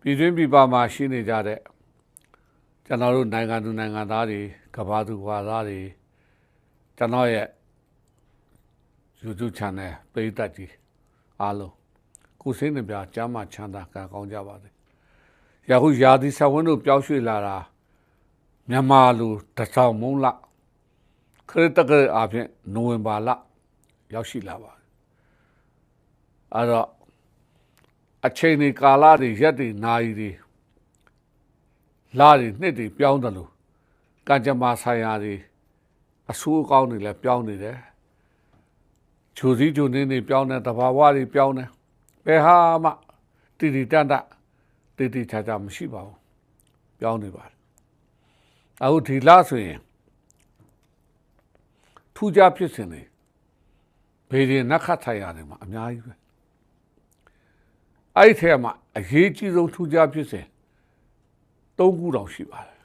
ပြည်တွင်းပြည်ပမှာရှိနေကြတဲ့ကျွန်တော်တို့နိုင်ငံသူနိုင်ငံသားတွေကမ္ဘာသူကမ္ဘာသားတွေကျွန်တော်ရဲ့ YouTube channel ပရိသတ်ကြီးအားလုံးကိုယ်စိတ်နှပြကျမ်းမာချမ်းသာကံကောင်းကြပါစေ။ယခုယာဒီဆဝင်းတို့ပြောင်းရွှေ့လာတာမြန်မာလူတစ်ဆောင်မုံလခရစ်တက္ကရာအဖြစ်နိုဝင်ဘာလရောက်ရှိလာပါတယ်။အဲ့တော့ အချိန်ဒီကာလတွေရက်တွေနာရီတွေလာတွေနှစ်တွေပြောင်းတယ်လို့ကံကြမ္မာဆိုင်ရာတွေအဆိုးအကောင်းတွေလည်းပြောင်းနေတယ်။ဂျိုစည်းဂျိုနေနေပြောင်းနေတဘာဝတွေပြောင်းနေဘယ်ဟာမှတည်တည်တတ်တတ်တည်တည်ချာချာမရှိပါဘူး။ပြောင်းနေပါတယ်။အခုဒီလားဆိုရင်ထူးခြားဖြစ်စဉ်တွေဘေးရင်နက်ခတ်ထိုင်ရတယ်မှာအများကြီးပဲ။ အဲ့ဒီထဲမှာအရေးကြီးဆုံးထူးခြားဖြစ်စဉ်သုံးခုတောင်ရှိပါတယ်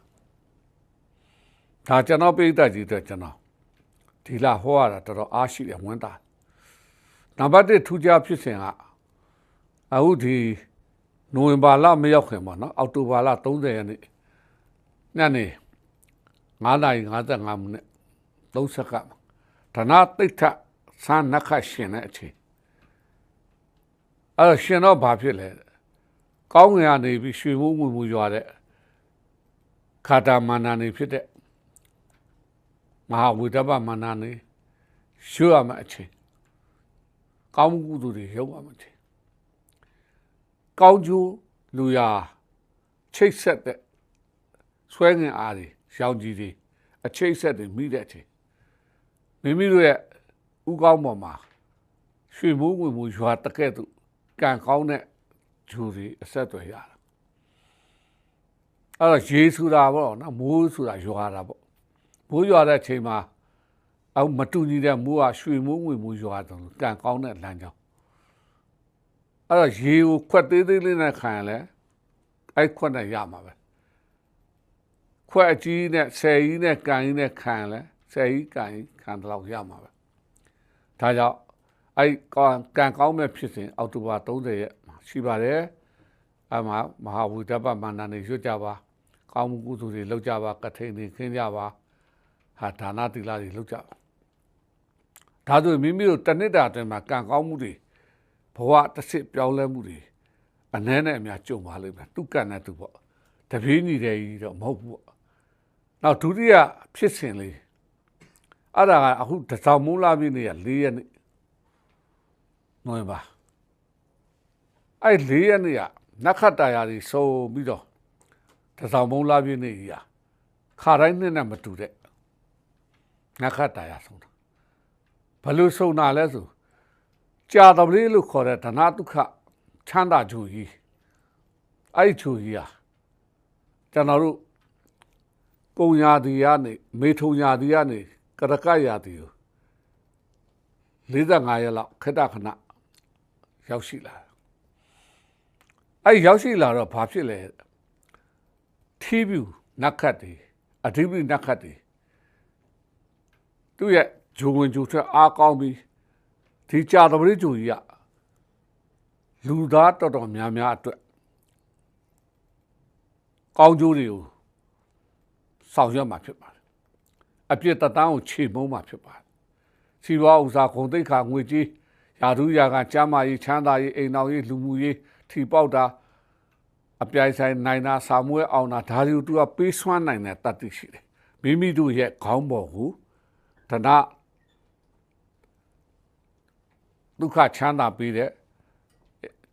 ဒါကျွန်တော်ပိဋကကြီးအတွက်ကျွန်တော်ဒီလာဟောရတာတော်တော်အားရှိတယ်ဝမ်းသာနံပါတ်1ထူးခြားဖြစ်စဉ်ကအခုဒီနိုဝင်ဘာလမရောက်ခင်ပါနော်အောက်တိုဘာလ30ရက်နေ့ညနေ9:55မိနစ်30စက္ကန့်ဌာနတိတ်ထဆန်းနခရှင်တဲ့အချိန် အဲ့တော့ရှင်တော့ဘာဖြစ်လဲကောင်းငင်ကနေပြီးရွှေမိုးဝင်မှုရွာတဲ့ခါတာမာနာနေဖြစ်တဲ့မဟာဝိဒဗမာနာနေရွှေရမအချိန်ကောင်းမှုသူတွေရုပ်ရမအချိန်ကောင်းကျိုးလူရာချိတ်ဆက်တဲ့ဆွဲငင်အားတွေရောင်ကြီးတွေအချိတ်ဆက်တွေမိတဲ့အချိန်မိမိတို့ရဲ့ဥကောင်းပေါ်မှာရွှေမိုးဝင်မှုရွာတကဲ့သို့ ကံကောင်းတဲ့ဂျူတွေအဆက်အသွယ်ရတာအဲ့တော့ရေဆိုတာပေါ့နော်မိုးဆိုတာရွာတာပေါ့မိုးရွာတဲ့အချိန်မှာအောက်မတူညီတဲ့မိုးကရွှေမိုးငွေမိုးရွာတယ်ကံကောင်းတဲ့လမ်းကြောင်းအဲ့တော့ရေကိုခွက်သေးသေးလေးနဲ့ခံရလဲအဲ့ခွက်နဲ့ရမှာပဲခွက်အကြီးနဲ့ဆယ်ကြီးနဲ့ကန်ကြီးနဲ့ခံရလဲဆယ်ကြီးကန်ကြီးခံတော့ရမှာပဲဒါကြောင့် အဲ့ကံကံကောင်းမဲ့ဖြစ်စဉ်အောက်တိုဘာ30ရက်ရှိပါတယ်အမမဟာဝိတ္တပမန္တနေရွတ်ကြပါကောင်းမှုကုသိုလ်တွေလုပ်ကြပါကထိန်တွေခင်းကြပါဟာဒါနသီလတွေလုပ်ကြပါဒါဆိုမိမိတို့တဏိတာအတွင်းမှာကံကောင်းမှုတွေဘဝတစ်စစ်ပြောင်းလဲမှုတွေအနှဲနဲ့အများကြုံပါလိမ့်မယ်သူကံနဲ့သူပေါ့တပင်းညီတယ်ကြီးတော့မဟုတ်ဘူးပေါ့နောက်ဒုတိယဖြစ်စဉ်လေးအဲ့ဒါကအခုတစောင်းမူလာပြည့်နေရ၄ရက်နေ့ နိုဝင်ဘာအဲ့၄ရက်နေ့ကနခတ်တာယာတွေစုံပြီးတော့တဆောင်ဘုံလာပြည့်နေ့ကြီးဟာခါတိုင်းနှစ်နဲ့မတူတဲ့နခတ်တာယာဆုံးတာဘလို့ဆုံးတာလဲဆိုကြာတပလေးလို့ခေါ်တဲ့ဒနာဒုက္ခချမ်းသာချူကြီးအဲ့ချူကြီးဟာကျွန်တော်တို့ကုံရာတီကနေမေထုံရာတီကနေကရကရာတီကို45ရက်လောက်ခက်တခဏ ရောက်ရှိလာအဲ့ရောက်ရှိလာတော့ဘာဖြစ်လဲထီးပြူနတ်ခတ်တွေအဓိပ္ပာယ်နတ်ခတ်တွေသူ့ရဲ့ဂျိုဝင်ဂျိုထွက်အားကောင်းပြီးဒီကြာတပရိဂျိုကြီးကလူသားတော်တော်များများအတွက်ကောင်းကျိုးတွေကိုဆောင်ရွက်မှာဖြစ်ပါတယ်အပြစ်တတန်းကိုခြေမုံမှာဖြစ်ပါတယ်စီဝါဥစားဂုံတိတ်ခါငွေကြီး ယာဒူးယာကကျမ်းမာရေးချမ်းသာရေးအိမ်တော်ရေးလူမှုရေးထီပေါက်တာအပြိုင်ဆိုင်နိုင်တာစာမွေးအောင်တာဒါတွေသူကပေးစွမ်းနိုင်တဲ့တတ်သိရှိတယ်မိမိတို့ရဲ့ခေါင်းပေါ်ကိုတဏဒုက္ခချမ်းသာပေးတဲ့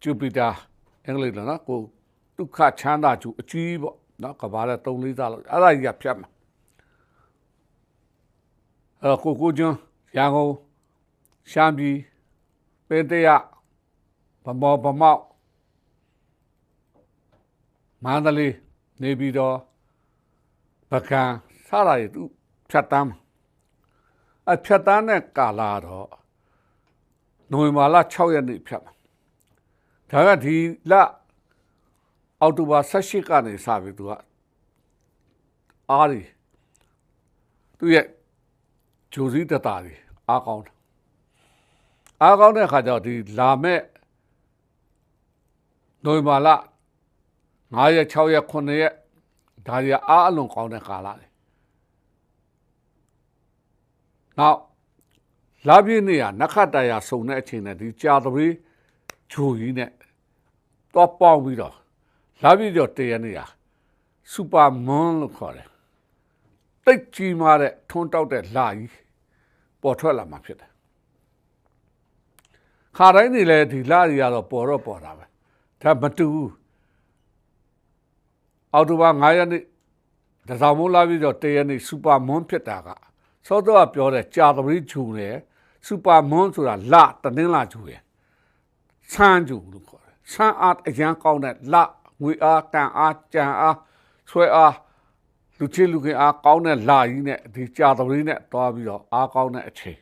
ဂျူပီတာအင်္ဂလိပ်လိုနော်ကိုဒုက္ခချမ်းသာကျူအကြီးပေါ့နော်ကဘာလဲ3 4သားလောက်အဲ့ဒါကြီးကဖြတ်မှာအဲ့ကိုကိုကျွန်းရန်ကုန်ရှမ်းပြည် ပေတရဗမောဗမောက်မန္တလေးနေပြီးတော့ပကံစလာရသူဖြတ်တမ်းအဖြတ်တမ်းတဲ့ကာလာတော့နိုဝင်ဘာလ6ရက်နေ့ဖြတ်မှာဒါကဒီလအောက်တိုဘာ18ကနေစပြီးသူကအားရီသူရဲ့ဂျိုစီတတာတွေအားကောင်းတယ် အားကောင်းတဲ့အခါကျတော့ဒီလာမဲ့နိုဝင်ဘာလ9ရက်6ရက်9ရက်ဒါတွေကအားအလွန်ကောင်းတဲ့ကာလတွေနောက်လာပြည့်နေ့ကနက္ခတရစုံတဲ့အချိန်နဲ့ဒီကြာသပတေးဂျိုကြီးနဲ့တော့ပေါင်းပြီးတော့လာပြည့်တော့တရနေ့ဟာစူပါမွန်လို့ခေါ်တယ်တိတ်ကြီးမားတဲ့ထွန်းတောက်တဲ့လာကြီးပေါ်ထွက်လာမှာဖြစ်တယ် ခါတိုင်းနေလဲဒီလာကြီးကတော့ပေါ်တော့ပေါ်တာပဲဒါမတူဘူးအော်တိုဘာ9ရက်နေ့တစားမိုးလာပြီးတော့တရက်နေ့စူပါမွန်ဖြစ်တာကစောတော့ပြောတဲ့ကြာသပတေးဂျူတယ်စူပါမွန်ဆိုတာလတနင်္လာဂျူရယ်ဆန်းဂျူလို့ခေါ်တယ်ဆန်းအားအရန်ကောင်းတဲ့လငွေအားတန်အားကြံအားဆွဲအားလူချစ်လူခင်အားကောင်းတဲ့လာကြီးနဲ့ဒီကြာသပတေးနဲ့တွားပြီးတော့အားကောင်းတဲ့အချိန်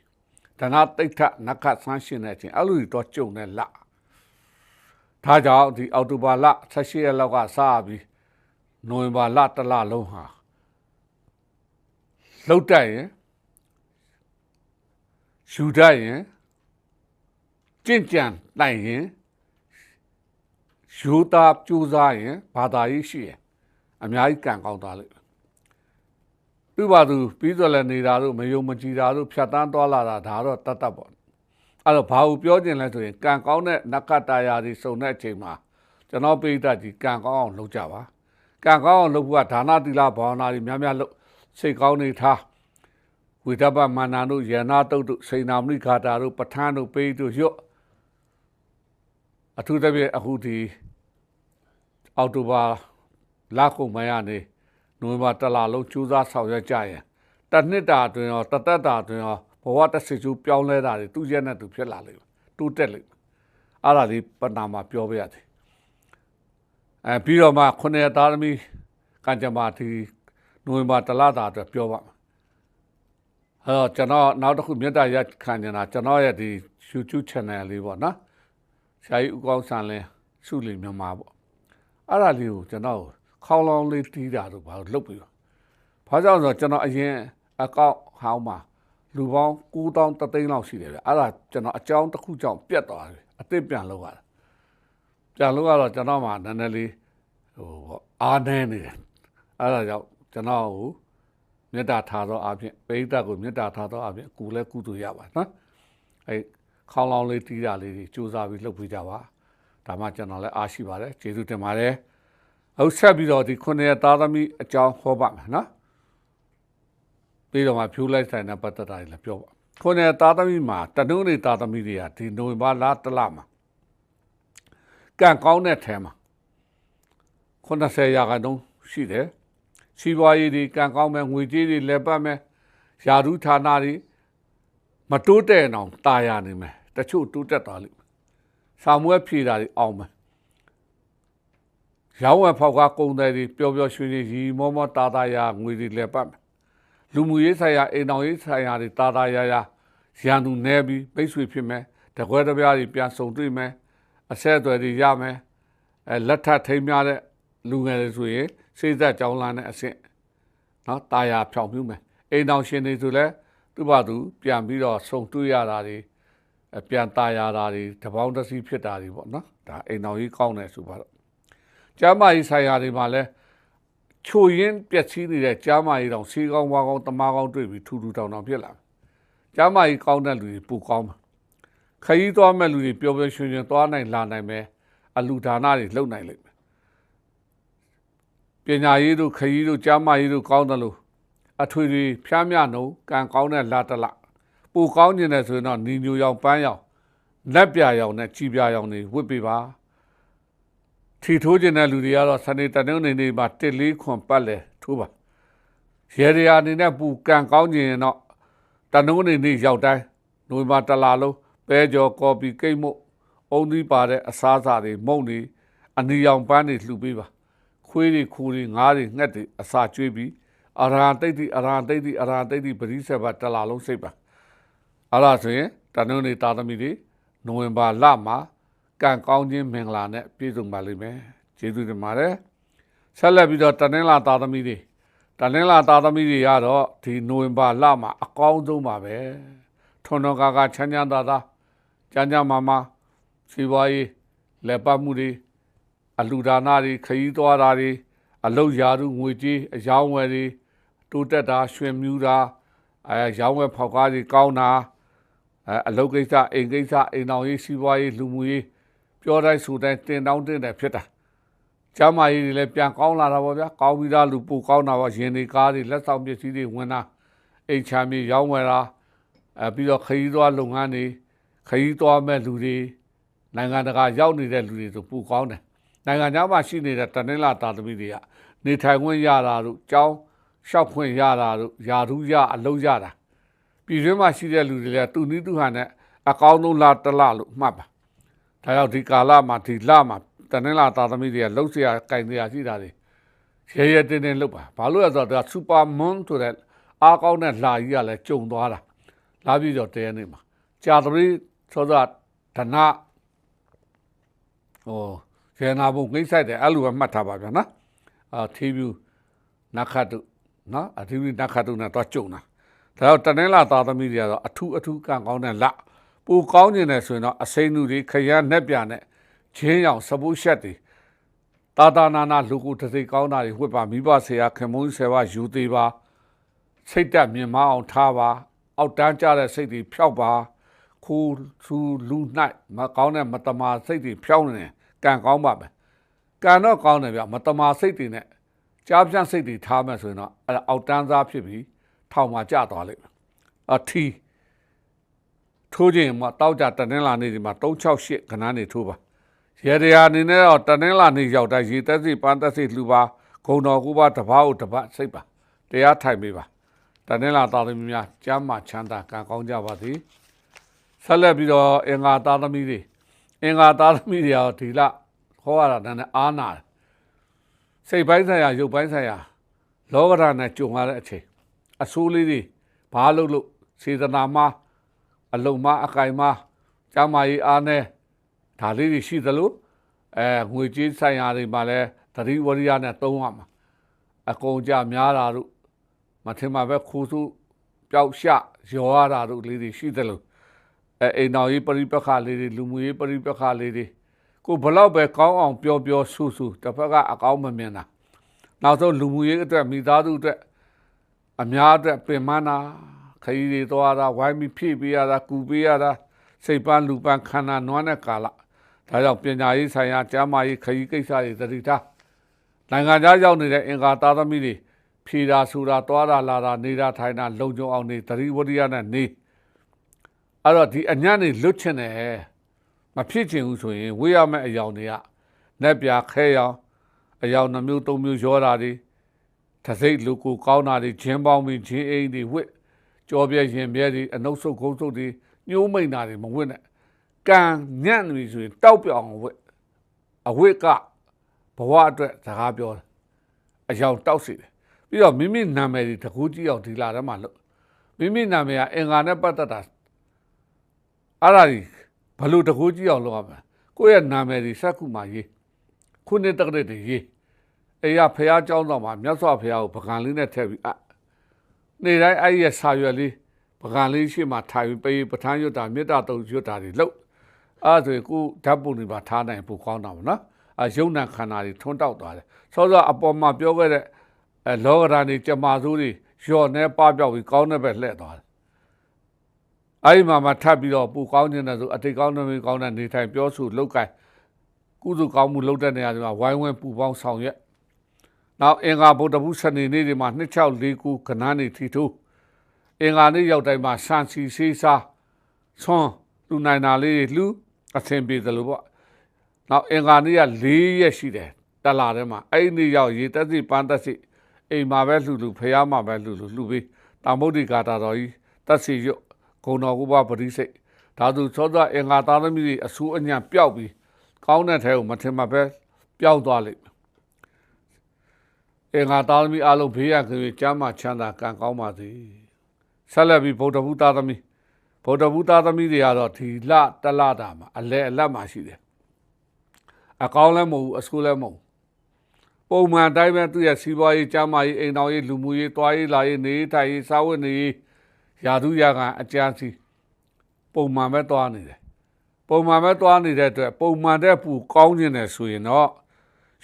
ဒနာတိတ်ထနက္ခဆန်းရှင်တဲ့အချိန်အဲ့လိုတော့ကြုံတဲ့လဒါကြောင့်ဒီအောက်တိုဘာလ16ရက်လောက်ကစပြီးနိုဝင်ဘာလတစ်လလုံးဟာလှုပ်တက်ရင်ယူတတ်ရင်ကြင့်ကြံနိုင်ရင်ယူသားကြိုးစားရင်ဘာသာရေးရှိရင်အများကြီးကံကောင်းသွားလိမ့်မယ် သူ့ဘာသူပြီးတော့လည်းနေတာတို့မယုံမကြည်တာတို့ဖြတ်တန်းသွားလာတာဒါတော့တတ်တတ်ပေါ့အဲ့တော့ဘာကိုပြောကျင်လဲဆိုရင်ကံကောင်းတဲ့နက္ခတရာတွေစုံတဲ့အချိန်မှာကျွန်တော်ပိဋကကြီးကံကောင်းအောင်လုပ်ကြပါကံကောင်းအောင်လုပ်ဖို့ကဒါနတိလဘာဝနာတွေများများလုပ်စိတ်ကောင်းနေထားဝိတ္တပမာနာတို့ယန္နာတုတ်တို့စိန်နာမဏိခါတာတို့ပဋ္ဌာန်းတို့ပိဋတို့ရွတ်အထူးသဖြင့်အခုဒီအောက်တိုဘာလကုန်မရနေ နိုဝင်ဘာတလလုံးကျူးစားဆောင်ရွက်ကြရင်တနှစ်တာအတွင်းရောတသက်တာအတွင်းရောဘဝတစ်စိကျူးပြောင်းလဲတာတွေသူရက်နဲ့သူဖြစ်လာလိမ့်မယ်တိုးတက်လိမ့်မယ်အဲ့ဒါလေးပဏာမှာပြောပြရတယ်အဲပြီးတော့မှခုနှစ်ရက်သားသမီးကံကြမ္မာဒီနိုဝင်ဘာတလတာအတွက်ပြောပါမယ်အဲ့တော့ကျွန်တော်နောက်တစ်ခုမြတ်တာရက်ခံနေတာကျွန်တော်ရဲ့ဒီ YouTube channel လေးပေါ့နော်ဆရာကြီးဦးကောင်းဆန်လင်းစုလီမြန်မာပေါ့အဲ့ဒါလေးကိုကျွန်တော် ခေါင်းလောင်းလေးတီးတာတို့ဘာလို့လုပ်ပြီးတော့ဘာကြောင့်ဆိုတော့ကျွန်တော်အရင်အကောင့်ဟောင်းမှာလူပေါင်း9000တသိန်းလောက်ရှိတယ်ဗျအဲ့ဒါကျွန်တော်အကြောင်းတစ်ခုကြောင့်ပြတ်သွားတယ်အစ်စ်ပြန်လောက်ရတာပြန်လောက်ရတော့ကျွန်တော်မှနည်းနည်းလေးဟိုပေါ့အားနေနေတယ်အဲ့ဒါကြောင့်ကျွန်တော်ကိုမေတ္တာထားသောအဖြစ်ပိဋကကိုမေတ္တာထားသောအဖြစ်ကူလဲကုသိုလ်ရပါနော်အဲခေါင်းလောင်းလေးတီးတာလေးကြီးစူးစမ်းပြီးလုပ်ပေးကြပါဒါမှကျွန်တော်လည်းအားရှိပါတယ်ကျေးဇူးတင်ပါတယ် အခုဆက်ပြီးတော့ဒီခုနှစ်ရက်သားသမီးအကြောင်းဟောပါမယ်နော်ပြီးတော့မှဖြူလိုက်ဆိုင်တဲ့ပတ်သက်တာတွေလည်းပြောပါခုနှစ်ရက်သားသမီးမှာတနုံးတွေသားသမီးတွေကဒီနိုဝင်ဘာလတလမှာကံကောင်းတဲ့ထဲမှာ90ရာခိုင်နှုန်းရှိတယ်စီးပွားရေးတွေကံကောင်းမဲ့ငွေကြေးတွေလည်းပတ်မဲ့ယာရုဌာနတွေမတိုးတဲ့အောင်တာယာနေမယ်တချို့တိုးတက်သွားလိမ့်မယ်။ဆောင်မွဲဖြေတာတွေအောင်မယ် ရောင်းဝယ်ဖောက်ကကုန်တယ်တွေပျော်ပျော်ရွှင်ရွှင်ရီမောမောတာတာယာငွေတွေလည်းပတ်မယ်လူမှုရေးဆိုင်ရာအိမ်တော်ရေးဆိုင်ရာတွေတာတာယာယာရန်သူနဲပြီးပိတ်ဆွေဖြစ်မယ်တကွဲတပြားတွေပြန်ဆုံတွေ့မယ်အဆက်အသွယ်တွေရမယ်အဲလက်ထပ်ထိမ်းများတဲ့လူငယ်တွေဆိုရင်စိတ်သက်ကြောင်းလန်းတဲ့အဆင့်နော်တာယာဖြောင်ပြူမယ်အိမ်တော်ရှင်တွေဆိုလည်းသူ့ဘာသူပြန်ပြီးတော့ဆုံတွေ့ရတာတွေပြန်တာယာတာတွေတပေါင်းတစီဖြစ်တာတွေပေါ့နော်ဒါအိမ်တော်ကြီးကောင်းတယ်ဆိုပါတော့ ကျမ်းမာရေးဆိုင်ရာတွေမှာလည်းချိုရင်းပျက်စီးနေတဲ့ကျမ်းမာရေးတောင်စီးကောင်းဝါကောင်းတမားကောင်းတွေ့ပြီးထူထူထောင်ထောင်ဖြစ်လာကျမ်းမာရေးကောင်းတဲ့လူတွေပူကောင်းမှာခရီးသွားမဲ့လူတွေပျော်ပျော်ရွှင်ရွှင်သွားနိုင်လာနိုင်မယ်အလူဒါနတွေလုပ်နိုင်လိမ့်မယ်ပညာရေးတို့ခရီးတို့ကျမ်းမာရေးတို့ကောင်းတယ်လို့အထွေထွေဖျားမြနှုံကံကောင်းတဲ့လာတလပူကောင်းနေတယ်ဆိုရင်တော့နီညိုရောင်ပန်းရောင်လက်ပြရောင်နဲ့ကြည်ပြရောင်တွေဝတ်ပေးပါ ထီထိုးခြင်းတဲ့လူတွေကတော့စနေတနင်္ဂနွေနေ့မှာတစ်လေးခွန်ပတ်လဲထိုးပါရေရီယာအနေနဲ့ပူကံကောင်းခြင်းတော့တနင်္ဂနွေနေ့ရောက်တိုင်းနိုဝင်ဘာတလာလုံးပဲကြော်ကော်ပီကိတ်မို့အုံသီးပါတဲ့အစားအစာတွေမုံတွေအနီရောင်ပန်းတွေလှူပေးပါခွေးတွေခူတွေငါးတွေငှက်တွေအစာကျွေးပြီးအရာတိတ်တိအရာတိတ်တိအရာတိတ်တိပရိစ္ဆေဘတလာလုံးစိတ်ပါအဲ့ဒါဆိုရင်တနင်္ဂနွေတာသမီတွေနိုဝင်ဘာလမှာ ကံကောင်းခြင်းမင်္ဂလာနဲ့ပြည့်စုံပါလိမ့်မယ်ကျေးဇူးတင်ပါတယ်ဆက်လက်ပြီးတော့တနင်္လာတာသမီတွေတနင်္လာတာသမီတွေကတော့ဒီနိုဝင်ဘာလမှာအကောင်းဆုံးပါပဲထွန်းတော်ကာကချမ်းချမ်းသာသာကျမ်းကျမ်းမာမာစီပွားရေးလက်ပတ်မှုတွေအလူဒါနာတွေခရီးသွားတာတွေအလုတ်ရာသူငွေကြေးအယောင်းဝယ်တွေတိုးတက်တာရွှင်မြူတာအဲရောင်းဝယ်ဖောက်ကားတွေကောင်းတာအဲအလုတ်ကိစ္စအိမ်ကိစ္စအိမ်တော်ရေးစီးပွားရေးလူမှုရေး ပြောတိုင်းဆိုတိုင်းတင်တောင်းတင်တယ်ဖြစ်တာကျမ်းမာရေးတွေလည်းပြန်ကောင်းလာတာပေါ့ဗျာကောင်းပြီးသားလူပိုကောင်းတာပေါ့ရင်တွေကားတွေလက်ဆောင်ပစ္စည်းတွေဝင်တာအိမ်ချမ်းမြေရောင်းဝယ်တာအဲပြီးတော့ခရီးသွားလုပ်ငန်းတွေခရီးသွားမဲ့လူတွေနိုင်ငံတကာရောက်နေတဲ့လူတွေဆိုပိုကောင်းတယ်နိုင်ငံခြားမှာရှိနေတဲ့တနင်္လာတာသမီတွေကနေထိုင်ခွင့်ရတာတို့ကြောင်းလျှောက်ခွင့်ရတာတို့ယာထူးရအလုံးရတာပြည်တွင်းမှာရှိတဲ့လူတွေလည်းသူနည်းသူဟန်နဲ့အကောင်းဆုံးလာတလလို့မှတ်ပါ ဒါကြောင့်ဒီကာလမှာဒီလမှာတနင်္လာတာသမီတွေကလှုပ်ရှားကင်တရားရှိတာတွေရဲရဲတင်းတင်းလှုပ်ပါဘာလို့လဲဆိုတော့ဒါစူပါမွန်ဆိုတဲ့အားကောင်းတဲ့လာကြီးကလည်းကြုံသွားတာလာပြီးတော့တဲနေမှာကြာသမီးသောသာဓနဟိုရေနာဘုံကိစ္စတဲ့အဲ့လိုပဲမှတ်ထားပါဗျာနော်အာသီးဗျူနခတ်တုနော်အသီးဗျူနခတ်တုနဲ့တော့ကြုံတာဒါတော့တနင်္လာသားသမီးတွေကတော့အထူးအထူးကံကောင်းတဲ့လ ပူကောင်းနေတယ်ဆိုရင်တော့အစိမ့်လူတွေခရမ်းနဲ့ပြနဲ့ချင်းရောင်စပုတ်ရှက်တွေတာတာနာနာလူကိုတစိကောင်းတာတွေဝှက်ပါမိဘဆရာခင်မုန်းဆယ်ပါယူသေးပါစိတ်တက်မြင်မအောင်ထားပါ အောက်တန်းကြတဲ့စိတ်တွေဖြောက်ပါခိုးဆူလူ၌မကောင်းတဲ့မတမာစိတ်တွေဖြောင်းနေတယ်ကံကောင်းပါပဲကံတော့ကောင်းတယ်ဗျမတမာစိတ်တွေနဲ့ကြားပြန့်စိတ်တွေထားမှဆိုရင်တော့အဲ့ဒါအောက်တန်းသားဖြစ်ပြီးထောင်မှာကျသွားလိမ့်မယ်အထီး ထိုးခြင်းမှာတောက်ကြတနင်္လာနေ့ဒီမှာ368ခဏနေထိုးပါရေရရာအနေနဲ့တော့တနင်္လာနေ့ရောက်တိုင်းရေသက်စီပန်းသက်စီလှူပါဂုံတော်ကူပါတပားကိုတပတ်စိတ်ပါတရားထိုင်ပေးပါတနင်္လာသားသမီးများကျမ်းမာချမ်းသာကံကောင်းကြပါစေဆက်လက်ပြီးတော့အင်္ဂါသားသမီးတွေအင်္ဂါသားသမီးတွေရောဒီလခေါ်ရတာနဲ့အားနာတယ်စိတ်ပိုင်းဆိုင်ရာရုပ်ပိုင်းဆိုင်ရာလောကဓာတ်နဲ့ကြုံရတဲ့အချိန်အဆိုးလေးတွေဘာလို့လို့စေတနာမှာ အလုံးမအကင်မကျမ်းမာရေးအားနဲ့ဒါလေးတွေရှိသလိုအဲငွေကြေးဆိုင်ရာတွေမှာလည်းသတိဝရိယနဲ့သုံးရမှာအကုန်ကြများတာတို့မထင်မှပဲခိုးစုပျောက်ရှရောရတာတို့လေးတွေရှိသလိုအဲအိမ်တော်ရေးပရိပက္ခလေးတွေလူမှုရေးပရိပက္ခလေးတွေကိုဘလောက်ပဲကောင်းအောင်ပြောပြောဆူဆူတစ်ဖက်ကအကောင်းမမြင်တာနောက်ဆုံးလူမှုရေးအတွက်မိသားစုအတွက်အများအတွက်ပင်မနာ ခရီးတွေသွားတာဝိုင်းပြီးဖြည့်ပေးရတာကူပေးရတာစိတ်ပန်းလူပန်းခန္ဓာနွမ်းတဲ့ကာလဒါကြောင့်ပညာရေးဆိုင်ရာကျမ်းမာရေးခရီးကိစ္စတွေသတိထားနိုင်ငံခြားရောက်နေတဲ့အင်္ဂါသားသမီးတွေဖြေတာဆိုတာသွားတာလာတာနေတာထိုင်တာလုံခြုံအောင်နေသတိဝရိယနဲ့နေအဲ့တော့ဒီအညံ့နေလွတ်ချင်တယ်မဖြစ်ချင်ဘူးဆိုရင်ဝေးရမယ့်အယောင်တွေကနက်ပြခဲရောင်အယောင်နှမျိုးသုံးမျိုးရောတာတွေတစိမ့်လူကိုကောင်းတာတွေဂျင်းပေါင်းပြီးဂျင်းအိမ်တွေဝစ် ကြောပြည့်ရင်ပြဲတွေအနှုတ်ဆုပ်ခုံးဆုပ်တွေညှိုးမိန်တာတွေမဝစ်နဲ့ကံညံ့နေပြီဆိုရင်တောက်ပြောင်ဝစ်အဝစ်ကဘဝအတွက်စကားပြောတယ်အယောင်တောက်စီတယ်ပြီးတော့မိမိနာမည်တွေတကူးကြည့်အောင်ဒီလာထဲမှာလို့မိမိနာမည်ကအင်္ဂါနဲ့ပတ်သက်တာအဲ့ဒါကြီးဘလို့တကူးကြည့်အောင်လုပ်ရမလဲကိုယ့်ရဲ့နာမည်တွေစက္ခုမှာရေးခုနှစ်တက္ကရာတွေရေးအေးရဖះเจ้าတော်မှာမြတ်စွာဘုရားကိုပကံလေးနဲ့ထည့်ပြီးအ နေတိုင်းအဲ့ရဲ့စာရွက်လေးပကံလေးရှိမှထိုင်ပြီးပေးပဋ္ဌာန်းရွတ်တာမေတ္တာတုံရွတ်တာတွေလုပ်အဲ့ဆိုရင်ကိုဓာတ်ပုံတွေပါထားနိုင်ပိုကောင်းတာပေါ့နော်အယုံနာခန္ဓာတွေထွန်းတောက်သွားတယ်စောစောအပေါ်မှာပြောခဲ့တဲ့အဲလောကဓာတ်တွေကြမာစိုးတွေလျှော့နေပပြောက်ပြီးကောင်းတဲ့ဘက်လှည့်သွားတယ်အဲ့ဒီမှာမှထပ်ပြီးတော့ပူကောင်းခြင်းနဲ့ဆိုအတိတ်ကောင်းတဲ့ကောင်းတဲ့နေထိုင်ပြောဆိုလောက်ကင်ကုသိုလ်ကောင်းမှုလုပ်တဲ့နေရာတွေမှာဝိုင်းဝန်းပူပေါင်းဆောင်ရွက် နောက်အင်္ဂါဗုဒ္ဓဘုစနေနေ့တွေမှာ2649ခဏနေထီထိုးအင်္ဂါနေ့ရောက်တိုင်းမှာဆန်စီစေးစားဆွန်းလူနိုင်တာလေးတွေလှူအဆင်ပြေသလိုပေါ့နောက်အင်္ဂါနေ့က၄ရက်ရှိတယ်တလာထဲမှာအဲ့ဒီနေ့ရောက်ရေတက်စီပန်းတက်စီအိမ်မှာပဲလှူလှူဖះမှာပဲလှူလှူလှူပြီးတာမုဒ္ဒိကာတာတော်ကြီးတက်စီရွတ်ဂုံတော်ကုဘပရိစိတ်ဓာတုသောသောအင်္ဂါသားသမီးတွေအဆူအညံ့ပျောက်ပြီးကောင်းတဲ့ထဲကိုမထင်မှပဲပျောက်သွားလိမ့်မယ် အင်္ဂါသားသမီးအလုံးဘေးရခင်ကျမ်းမာချမ်းသာကံကောင်းပါစေဆက်လက်ပြီးဗုဒ္ဓဘုသားသမီးဗုဒ္ဓဘုသားသမီးတွေကတော့ဒီလတလတာမှာအလဲအလတ်မှာရှိတယ်အကောင်းလည်းမဟုတ်ဘူးအဆိုးလည်းမဟုတ်ပုံမှန်တိုင်းပဲသူရဲ့စီးပွားရေးကျမ်းမာရေးအိမ်တော်ရေးလူမှုရေးတွားရေးလာရေးနေထိုင်ရေးစားဝတ်နေရေးယာတုရကအကြမ်းစီပုံမှန်ပဲတွားနေတယ်ပုံမှန်ပဲတွားနေတဲ့အတွက်ပုံမှန်တဲ့ပူကောင်းခြင်းတယ်ဆိုရင်တော့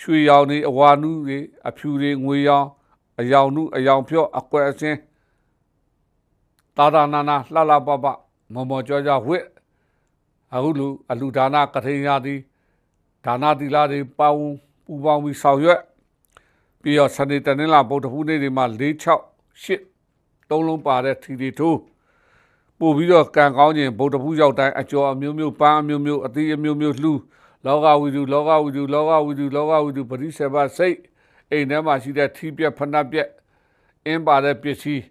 ရွှေရောင်တွေအဝါနုတွေအဖြူတွေငွေရောင်အယောင်နုအယောင်ဖြော့အကွက်အစင်းတာတာနာနာလှလှပပမော်မော်ကြောကြောဝစ်အခုလူအလူဒါနာကထိန်ရာသည်ဒါနာတိလာတွေပေါင်းပူပေါင်းပြီးဆောင်ရွက်ပြီးတော့စနေတနင်္လာဗုဒ္ဓဟူးနေ့တွေမှာ၄6 8သုံးလုံးပါတဲ့ထီတီထိုးပို့ပြီးတော့ကံကောင်းခြင်းဗုဒ္ဓဘူးရောက်တိုင်းအကျော်အမျိုးမျိုးပန်းအမျိုးမျိုးအသီးအမျိုးမျိုးလှူ လောကဝိတုလောကဝိတုလောကဝိတုလောကဝိတုပရိစေဘစိတ်အိမ်ထဲမှာရှိတဲ့ထီးပြက်ဖဏပြက်အင်းပါတဲ့ပစ္စည်း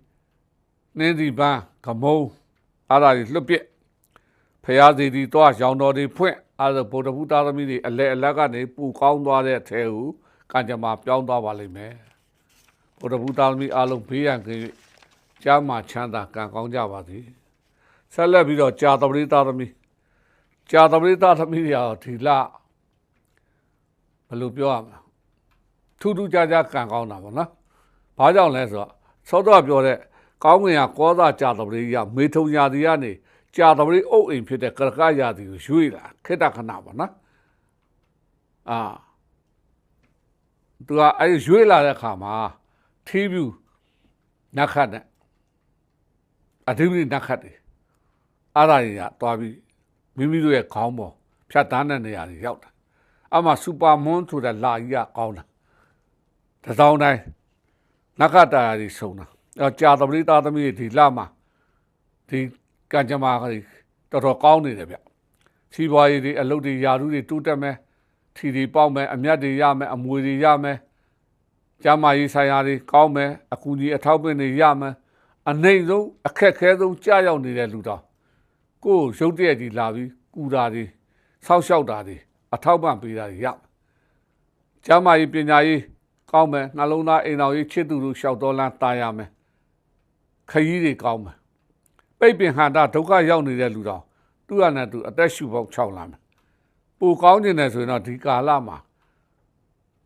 နှင်းစီပန်းကမုံအားဒါတွေလွတ်ပြက်ဖရာစီတီတော့ရောင်တော်တွေဖွင့်အဲဒါဗုဒ္ဓဘူးသားသမီးတွေအလဲအလက်ကနေပူကောင်းသွားတဲ့အထဲကိုကံကြမ္မာပြောင်းသွားပါလိမ့်မယ်ဗုဒ္ဓဘူးသားသမီးအားလုံးဘေးရန်ကင်း၍ကြားမှာချမ်းသာကံကောင်းကြပါစေဆက်လက်ပြီးတော့ကြာတပရိသားသမီး ကြာတပရိသားသမီးတွေရောဒီလဘယ်လိုပြောရမလဲထူးထူးခြားခြားကံကောင်းတာပေါ့နော်ဘာကြောင့်လဲဆိုတော့သောတော့ပြောတဲ့ကောင်းငင်ကကောသာကြာတပရိရမေထုံရာဒီကနေကြာတပရိအုပ်အိမ်ဖြစ်တဲ့ကရကရာဒီကိုရွေ့လာခေတ္တခဏပေါ့နော်အာသူကအဲရွေ့လာတဲ့ခါမှာထီးပြူနတ်ခတ်နဲ့အဓိပတိနတ်ခတ်တွေအားရရသွားပြီး မိမိတို့ရဲ့ခေါင်းပေါ်ဖြတ်တန်းတဲ့နေရာတွေရောက်တာအမှစူပါမွန်ဆိုတဲ့လာကြီးကကောင်းတာတစောင်းတိုင်းနတ်ခတ်တရားတွေစုံတာအဲကြာတပရိသားသမီးတွေဒီလမှာဒီကံကြမ္မာတွေတော်တော်ကောင်းနေတယ်ဗျစီးပွားရေးတွေအလုပ်တွေယာရုတွေတိုးတက်မယ်ထီတွေပေါက်မယ်အမျက်တွေရမယ်အမွေတွေရမယ်ကျမ်းမာရေးဆိုင်ရာတွေကောင်းမယ်အကူကြီးအထောက်ပံ့တွေရမယ်အနေဆုံးအခက်ခဲဆုံးကြာရောက်နေတဲ့လူတော် ကိုယ်ရုပ်တရက်ကြီးလာပြီးကူတာတွေဆောက်ရှောက်တာတွေအထောက်ပံ့ပေးတာတွေရကျမ်းမာရေးပညာရေးကောင်းမယ်နှလုံးသားအိမ်တော်ရေးချစ်သူတို့ရှောက်တော်လန်းတာရမယ်ခရီးတွေကောင်းမယ်ပိတ်ပင်ဟန္တာဒုက္ခရောက်နေတဲ့လူတော်သူ့ရနဲ့သူအသက်ရှူပေါက်6လမ်းမယ်ပူကောင်းနေတယ်ဆိုရင်တော့ဒီကာလမှာ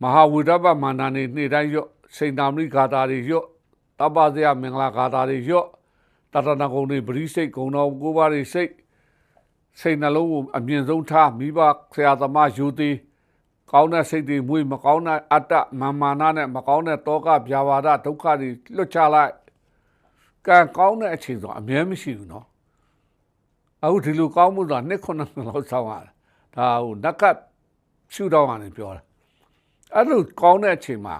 မဟာဝိဒ္ဓဘမန္တန်နေနေ့တိုင်းရော့စိန်တာမရိဂါတာတွေရော့တပ္ပဇယမင်္ဂလာဂါတာတွေရော့ တတနာကုံတွေပရိစိတ်ကုံတော်ကိုပါတွေစိတ်စိတ်နှလုံးကိုအမြင့်ဆုံးထားမိဘဆရာသမားယူသည်ကောင်းတဲ့စိတ်တွေမွေးမကောင်းတဲ့အတ္တမာမာနနဲ့မကောင်းတဲ့တောကဗျာပါဒဒုက္ခတွေလွတ်ချလိုက်ကံကောင်းတဲ့အချိန်ဆိုအမြဲမရှိဘူးနော်အခုဒီလိုကောင်းမှုဆိုတာနှစ်ခုနှစ်လောက်ဆောင်းရတယ်ဒါဟိုနက်ကရှုတော့ကနေပြောတာအဲ့လိုကောင်းတဲ့အချိန်မှာ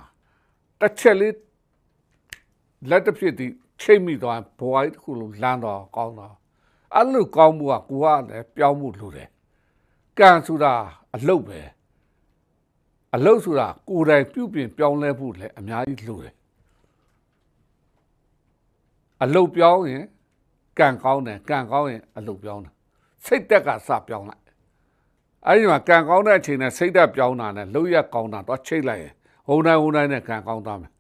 တစ်ချက်လေးလက်တစ်ဖြစ်ဒီ ချိတ်မိသွားဘဝကြီးတစ်ခုလုံးလမ်းတော့ကောင်းတော့အဲ့လိုကောင်းမှုကကိုကလည်းပြောင်းမှုလိုတယ်ကံဆိုတာအလုတ်ပဲအလုတ်ဆိုတာကိုယ်တိုင်ပြုပြင်ပြောင်းလဲဖို့လည်းအများကြီးလိုတယ်အလုတ်ပြောင်းရင်ကံကောင်းတယ်ကံကောင်းရင်အလုတ်ပြောင်းတယ်စိတ်တက်ကစပြောင်းလိုက်အဲ့ဒီမှာကံကောင်းတဲ့အချိန်နဲ့စိတ်သက်ပြောင်းတာနဲ့လှုပ်ရက်ကောင်းတာတော့ချိတ်လိုက်ရင်ဟိုတိုင်းဟိုတိုင်းနဲ့ကံကောင်းသွားမယ်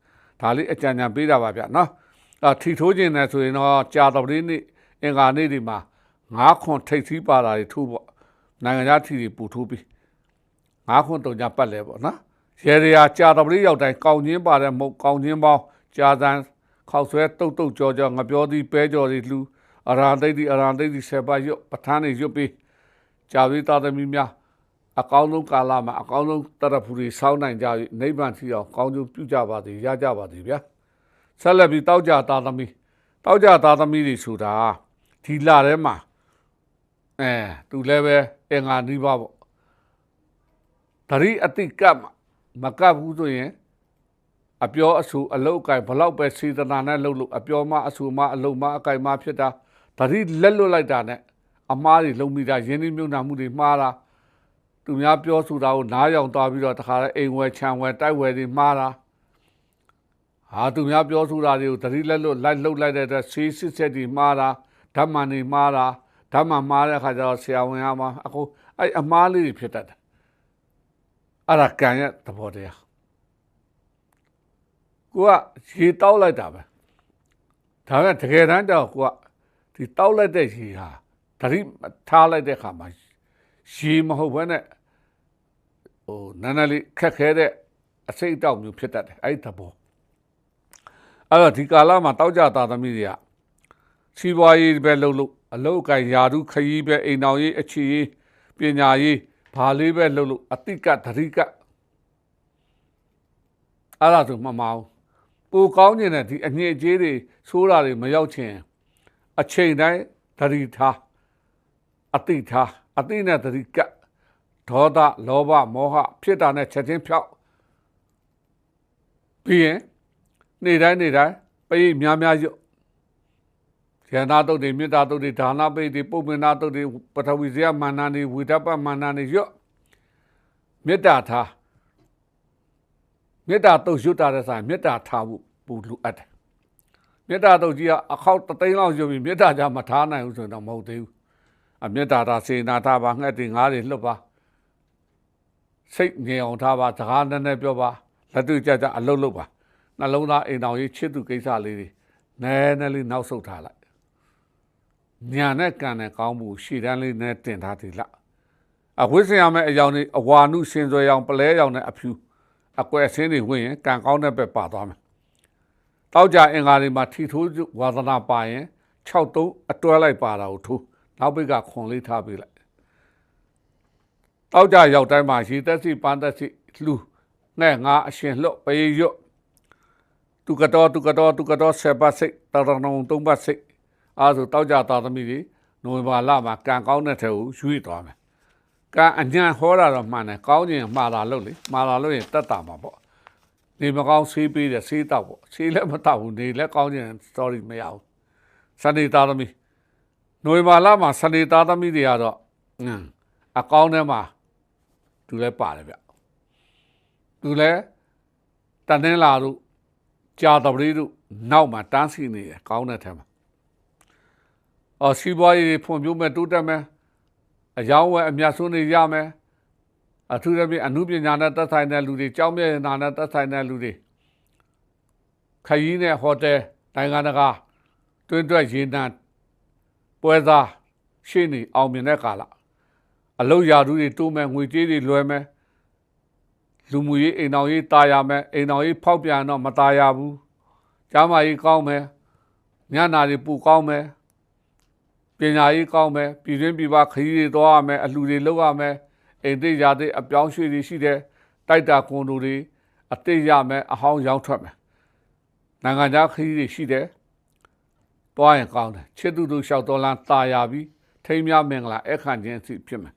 ဒါလေးအကြံဉာဏ်ပေးတာပါဗျနော် အထီထိုးခြင်းနဲ့ဆိုရင်တော့ကြာတော်လေးနေ့အင်္ဂါနေ့ဒီမှာငါးခွန်ထိတ်သီးပါတာတွေထိုးပေါ့နိုင်ငံခြားထီတွေပူထိုးပြီးငါးခွန်တုံကြပတ်လဲပေါ့နော်ရေရရာကြာတော်လေးရောက်တိုင်းကောင်းချင်းပါတဲ့မုတ်ကောင်းချင်းပေါင်းကြာတန်းခောက်ဆွဲတုတ်တုတ်ကြောကြောငပြောသည်ပဲကြော်သည်လှူအရာသိတိအရာသိတိဆေပါရွတ်ပဋ္ဌာန်းတွေရွတ်ပြီးကြာဝိသားသမီးများအကောင်းဆုံးကာလမှာအကောင်းဆုံးတရဖူတွေစောင်းနိုင်ကြ၍နိဗ္ဗာန်ထီအောင်ကောင်းကျိုးပြုကြပါသည်ရကြပါသည်ဗျာ ဆက်လက်ပြီးတောက်ကြသားသမီးတောက်ကြသားသမီးတွေဆိုတာဒီလထဲမှာအဲသူလည်းပဲအင်္ဂါနိဗ္ဗာန်ပေါ့တရိအတိကတ်မကပ်ဘူးဆိုရင်အပြောအဆူအလုတ်အကင်ဘလောက်ပဲစေတနာနဲ့လှုပ်လို့အပြောမအဆူမအလုတ်မအကင်မဖြစ်တာတတိလက်လွတ်လိုက်တာနဲ့အမားတွေလုံမိတာရင်းနှီးမြုပ်နှံမှုတွေမှားတာသူများပြောဆိုတာကိုနားယောင်သွားပြီးတော့တခါလဲအိမ်ဝယ်ခြံဝယ်တိုက်ဝယ်တွေမှားတာ ဟာသူများပြောဆိုတာတွေကိုတတိလက်လွတ်လိုက်လှုပ်လိုက်တဲ့အတွက်ဆေးစစ်ဆက်တွေမှားတာဓမ္မန်တွေမှားတာဓမ္မမှားတဲ့အခါကျတော့ဆရာဝန်ကမှအခုအဲ့အမားလေးတွေဖြစ်တတ်တယ်အဲ့ဒါကံရဲ့သဘောတရားကိုကရေတောက်လိုက်တာပဲဒါပေမဲ့တကယ်တမ်းတော့ကိုကဒီတောက်လိုက်တဲ့ရေဟာတတိထားလိုက်တဲ့အခါမှာရေမဟုတ်ဘဲနဲ့ဟိုနန်းနလေးခက်ခဲတဲ့အစိတ်အတောက်မျိုးဖြစ်တတ်တယ်အဲ့ဒီသဘော အဲ့တော့ဒီကာလမှာတောက်ကြတာသမီးတွေကစီးပွားရေးပဲလုပ်လို့အလုတ်ကယာဓုခရီးပဲအိမ်တော်ရေးအခြေရေးပညာရေးဘာလေးပဲလုပ်လို့အတိကတတိကအဲ့ဒါဆိုမမအောင်ပူကောင်းနေတဲ့ဒီအညစ်အကြေးတွေဆိုးတာတွေမရောက်ချင်အချိန်တိုင်းသတိထားအတိထားအတိနဲ့သတိကပ်ဒေါသလောဘမောဟဖြစ်တာနဲ့ချက်ချင်းဖြောက်ပြီးရင် နေ့တိုင်းနေ့တိုင်းပိများများရွတ်ဇေနာတုတ်တွေမေတ္တာတုတ်တွေဒါနပိတ်တွေပုပ္ပန္နတုတ်တွေပထဝီဇယမာနတွေဝိဒပမာနတွေရွတ်မေတ္တာထားမေတ္တာတုတ်ရွတ်တာတဲ့ဆိုင်မေတ္တာထားဖို့ပူလူအပ်တယ်မေတ္တာတုတ်ကြီးကအခောက်တသိန်းလောက်ရွတ်ပြီးမေတ္တာကြမထားနိုင်ဘူးဆိုရင်တော့မဟုတ်သေးဘူးအမေတ္တာထားစေနာထားပါငှက်တွေငါးတွေလွတ်ပါစိတ်ငြိမ်အောင်ထားပါစကားနည်းနည်းပြောပါလက်တွေ့ကြကြအလုပ်လုပ်ပါ နှလုံးသားအိမ်တော်ကြီးချစ်သူကိစ္စလေးတွေနည်းနည်းလေးနောက်ဆုတ်ထားလိုက်ညာနဲ့ကံနဲ့ကောင်းမှုရှည်တန်းလေးနဲ့တင်ထားသေးလားအဝိဇ္ဇာမဲ့အယောင်တွေအဝါနုရှင်စွဲရောင်ပလဲရောင်နဲ့အဖြူအကွယ်အစင်းတွေဝင်ရင်ကံကောင်းတဲ့ဘက်ပါသွားမယ်တောက်ကြအင်္ဂါတွေမှာထီထိုးဝါသနာပါရင်6တုံးအတွဲလိုက်ပါတာကိုထိုးနောက်ဘက်ကခွန်လေးထားပေးလိုက်တောက်ကြရောက်တိုင်းမှာရေသက်စီပန်းသက်စီလှူနဲ့ငါအရှင်လွတ်ပေးရွတ် သူကတော့သူကတော့သူကတော့ဆယ်ပတ်စိတ်တရဏုံသုံးပတ်စိတ်အားဆိုတောက်ကြသားသမီးတွေနိုဝင်ဘာလမှာကံကောင်းတဲ့ထဲကိုရွေ့သွားမယ်ကံအညံဟောတာတော့မှန်တယ်ကောင်းခြင်းမှားတာလို့လေမှားတာလို့ရင်တက်တာမှာပေါ့နေမကောင်းဆေးပေးတယ်ဆေးတောက်ပေါ့ဆေးလည်းမတောက်ဘူးနေလည်းကောင်းခြင်း sorry မရဘူးစနေသားသမီးနိုဝင်ဘာလမှာစနေသားသမီးတွေကတော့အင်းအကောင်းထဲမှာသူလည်းပါတယ်ဗျသူလည်းတန်တင်းလာတို့ ကြာတပတိတို့နောက်မှာတန်းစီနေတယ်ကောင်းတဲ့ထဲမှာအော်စီးပွားရေးဖွံ့ဖြိုးမဲ့တိုးတက်မဲ့အယောင်းဝယ်အမြတ်ဆုံးနေရမယ်အထူးသဖြင့်အမှုပညာနဲ့သက်ဆိုင်တဲ့လူတွေကြောင်းမြဲနာနဲ့သက်ဆိုင်တဲ့လူတွေခရီးနဲ့ဟိုတယ်နိုင်ငံတကာတွင်းတွက်ရေနံပွဲသားရှေ့နေအောင်မြင်တဲ့ကာလအလုတ်ရာထူးတွေတိုးမဲ့ငွေကြေးတွေလွှဲမဲ့ လူမှုရေးအိမ်တော်ရေးตายရမယ်အိမ်တော်ရေးဖောက်ပြန်တော့မตายရဘူးကျမ်းမာရေးကောင်းမယ်ညနာတွေပူကောင်းမယ်ပညာရေးကောင်းမယ်ပြည်တွင်းပြည်ပခရီးတွေသွားရမယ်အလှူတွေလုပ်ရမယ်အိမ်သိရာသိအပြောင်းရွှေ့တွေရှိတယ်တိုက်တာကွန်ဒိုတွေအသိရမယ်အဟောင်းရောက်ထွက်မယ်နိုင်ငံခြားခရီးတွေရှိတယ်တွားရင်ကောင်းတယ်ချစ်သူတို့လျှောက်တော်လန်းตายရပြီးထိမ်းမြမင်္ဂလာအခန့်ချင်းအဖြစ်ဖြစ်မယ်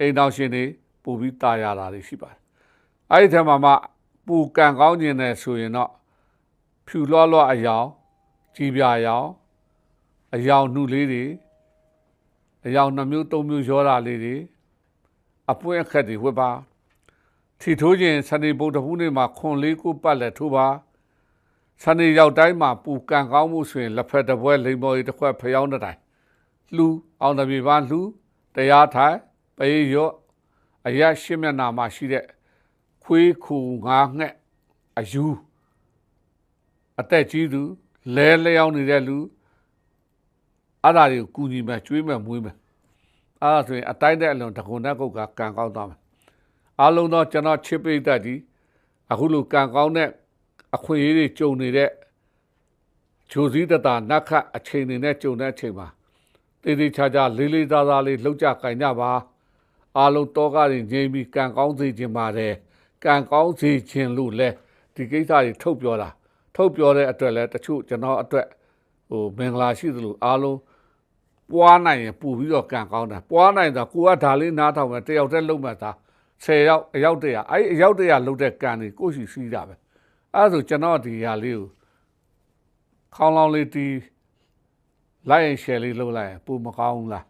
အိမ်တော်ရှင်တွေပူပြီးตายရတာတွေရှိပါတယ် အဲ့ဒီထဲမှာမှပူကန်ကောင်းခြင်းနဲ့ဆိုရင်တော့ဖြူလွှတ်လွှတ်အယောင်ကြီးပြာယောင်အယောင်နှုလေးတွေအယောင်နှမျိုးသုံးမျိုးရောတာလေးတွေအပွင့်အခက်တွေဝတ်ပါထီထိုးခြင်းစနေဗုဒ္ဓဟူးနေ့မှာခွန်လေးကိုပတ်လက်ထိုးပါစနေရောက်တိုင်းမှာပူကန်ကောင်းမှုဆိုရင်လက်ဖက်တစ်ပွဲလိမ်မော်ရီတစ်ခွက်ဖျောင်းတဲ့တိုင်လှူအောင်တပြေပါလှူတရားထိုင်ပေးရော့အရရှိမျက်နာမှာရှိတဲ့ ခွေးခူငါငှက်အယူအသက်ကြီးသူလဲလျောင်းနေတဲ့လူအဲ့ဒါတွေကိုကူညီမယ်ကျွေးမယ်မွေးမယ်အဲ့ဒါဆိုရင်အတိုင်းတဲ့အလွန်တကုံတက်ကုတ်ကကံကောင်းသွားမယ်အားလုံးသောကျွန်တော်ချစ်ပိတ်သက်ဒီအခုလိုကံကောင်းတဲ့အခွင့်အရေးတွေကြုံနေတဲ့ဂျိုစည်းတတာနတ်ခတ်အချိန်တွေနဲ့ကြုံတဲ့အချိန်မှာတေးသေးချာချာလေးလေးသားသားလေးလှုပ်ကြကင်ကြပါအားလုံးတောကားတွေငြိမ်းပြီးကံကောင်းစေခြင်းပါတယ် ကံကောင်းစေခြင်းလို့လဲဒီကိစ္စတွေထုတ်ပြောတာထုတ်ပြောတဲ့အတွက်လဲတချို့ကျွန်တော်အတွက်ဟိုမင်္ဂလာရှိသလိုအားလုံးပွားနိုင်ရင်ပူပြီးတော့ကံကောင်းတာပွားနိုင်တာကိုကဒါလေးနားထောင်မယ်တယောက်တည်းလုံးမှသာ10ယောက်အယောက်တရာအဲ့အယောက်တရာလုံးတဲ့ကံတွေကိုရှိစီးတာပဲအဲ့ဒါဆိုကျွန်တော်ဒီဟာလေးကိုခေါင်းလောင်းလေးတီးလိုက်ရင် share လေးလုပ်လိုက်ရင်ပူမကောင်းဘူးလား